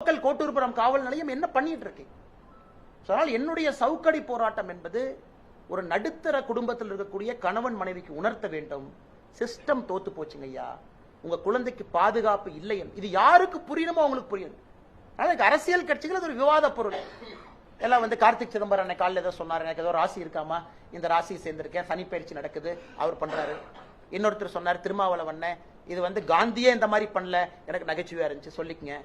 மக்கள் கோட்டூர்புரம் காவல் நிலையம் என்ன பண்ணிட்டு இருக்கு? அதனால் என்னுடைய சவுக்கடி போராட்டம் என்பது ஒரு நடுத்தர குடும்பத்தில் இருக்கக்கூடிய கணவன் மனைவிக்கு உணர்த்த வேண்டும். சிஸ்டம் தோத்து போச்சுங்க ஐயா. உங்க குழந்தைக்கு பாதுகாப்பு இல்லை இது யாருக்கு புரியணுமோ அவங்களுக்கு புரியணும் அதுக்கு அரசியல் கட்சிகள் அது ஒரு விவாத பொருள். எல்லாம் வந்து கார்த்திக் சிதம்பரம் அன்னைக்கு காலையில் ஏதோ சொன்னார் எனக்கு ஏதோ ராசி இருக்காமா? இந்த ராசியை சேர்ந்திருக்கேன் சனி பயிற்சி நடக்குது அவர் பண்றாரு. இன்னொருத்தர் சொன்னார் திருமாவளவன்ன இது வந்து காந்தியே இந்த மாதிரி பண்ணல எனக்கு நகைச்சுவையா இருந்துச்சு சொல்லிக்கங்க.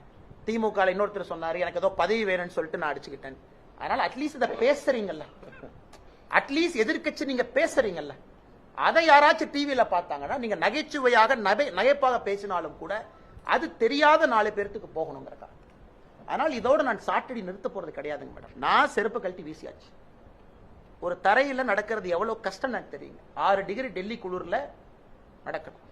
திமுக இன்னொருத்தர் சொன்னாரு எனக்கு ஏதோ பதவி வேணும்னு சொல்லிட்டு நான் அடிச்சுக்கிட்டேன். அதனால அட்லீஸ்ட் இதை பேசுறீங்கல்ல. அட்லீஸ்ட் எதிர்க்கட்சி நீங்க பேசுறீங்கல்ல. அதை யாராச்சும் டிவியில பார்த்தாங்கன்னா நீங்க நகைச்சுவையாக நகை நகைப்பாக பேசினாலும் கூட அது தெரியாத நாலு பேர்த்துக்கு போகணுங்கிறக்கா. அதனால் இதோட நான் சாட்டடி நிறுத்த போறது கிடையாதுங்க மேடம். நான் செருப்பு கழட்டி வீசியாச்சு. ஒரு தரையில் நடக்கிறது எவ்வளோ கஷ்டம் எனக்கு தெரியுங்க. ஆறு டிகிரி டெல்லி குளிரில் நடக்கணும்.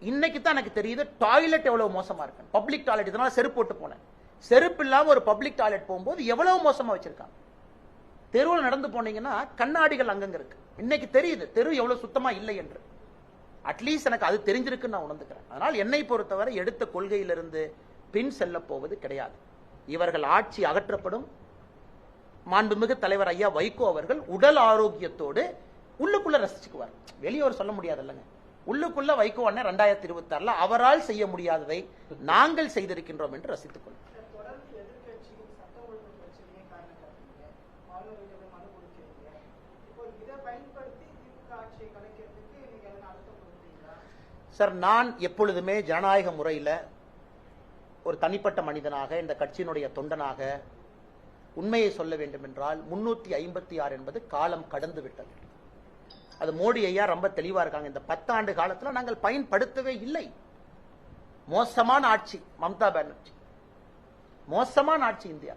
இன்னைக்கு தான் எனக்கு தெரியுது டாய்லெட் எவ்வளவு மோசமா இருக்கு. பப்ளிக் டாய்லெட் இதனால செருப்பு போட்டு போனேன். செருப்பு இல்லாம ஒரு பப்ளிக் டாய்லெட் போகும்போது எவ்வளவு மோசமா வச்சிருக்காங்க. தெருவில் நடந்து போனீங்கன்னா கண்ணாடிகள் அங்கங்க இருக்கு. இன்னைக்கு தெரியுது தெரு எவ்வளவு சுத்தமா இல்லை என்று. அட்லீஸ்ட் எனக்கு அது தெரிஞ்சிருக்குன்னு நான் உணர்ந்துக்கிறேன். அதனால் என்னை பொறுத்தவரை எடுத்த கொள்கையிலிருந்து பின் செல்ல போவது கிடையாது. இவர்கள் ஆட்சி அகற்றப்படும். மாண்புமிகு தலைவர் ஐயா வைகோ அவர்கள் உடல் ஆரோக்கியத்தோடு உள்ளுக்குள்ள ரசிச்சுக்குவார். வெளியோர் சொல்ல முடியாதுல்லங்க. உள்ளுக்குள்ள வைகோ அண்ணன் ரெண்டாயிரத்தி இருபத்தி ஆறுல அவரால் செய்ய முடியாததை நாங்கள் செய்திருக்கின்றோம் என்று ரசித்துக் கொள்வோம் சார் நான் எப்பொழுதுமே ஜனநாயக முறையில் ஒரு தனிப்பட்ட மனிதனாக இந்த கட்சியினுடைய தொண்டனாக உண்மையை சொல்ல வேண்டும் என்றால் முன்னூத்தி ஐம்பத்தி ஆறு என்பது காலம் கடந்து விட்டது. அது மோடி ஐயா ரொம்ப தெளிவா இருக்காங்க. இந்த பத்தாண்டு காலத்துல நாங்கள் பயன்படுத்தவே இல்லை. மோசமான ஆட்சி மம்தா பானர்ஜி. மோசமான ஆட்சி இந்தியா.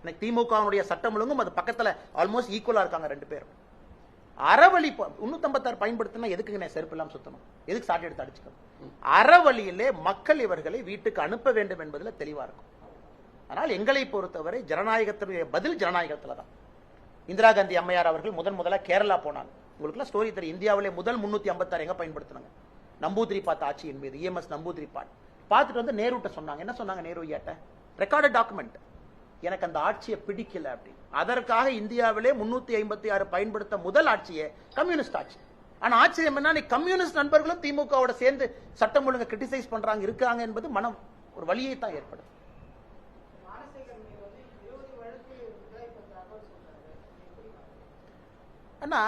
இன்னைக்கு திமுகவுடைய சட்டம் ஒழுங்கும் அது பக்கத்துல ஆல்மோஸ்ட் ஈக்குவலா இருக்காங்க ரெண்டு பேரும். அறவழி முன்னூத்தம்பத்தாறு பயன்படுத்தினா எதுக்குங்க நான் செருப்பு இல்லாமல் சுத்தணும்? எதுக்கு சாட்டை எடுத்து அடிச்சுக்கணும்? அறவழியிலே மக்கள் இவர்களை வீட்டுக்கு அனுப்ப வேண்டும் என்பதில் தெளிவா இருக்கும். ஆனால் எங்களை பொறுத்தவரை ஜனநாயகத்தினுடைய பதில் ஜனநாயகத்துல தான் இந்திரா காந்தி அம்மையார் அவர்கள் முதன் முதலாக கேரளா போனாங்க. உங்களுக்குலாம் ஸ்டோரி தெரியும். இந்தியாவிலே முதல் முன்னூத்தி ஐம்பத்தாறு எங்க பயன்படுத்தினாங்க? நம்பூதிரி பார்த்த ஆட்சியின் மீது இஎம்எஸ் நம்பூதிரி பாட். பார்த்துட்டு வந்து நேருட்ட சொன்னாங்க. என்ன சொன்னாங்க நேரு ஐயாட்ட? ரெக்கார்டட் டாக்குமெண்ட் எனக்கு அந்த ஆட்சியை பிடிக்கல அப்படின்னு. அதற்காக இந்தியாவிலே முன்னூத்தி ஐம்பத்தி ஆறு பயன்படுத்த முதல் ஆட்சியே கம்யூனிஸ்ட் ஆட்சி. ஆனா ஆச்சரியம் என்ன கம்யூனிஸ்ட் நண்பர்களும் திமுகவோட சேர்ந்து சட்டம் ஒழுங்கை கிரிட்டிசைஸ் பண்றாங்க இருக்காங்க என்பது மனம் ஒரு வழியை தான் எப்படி ஆனா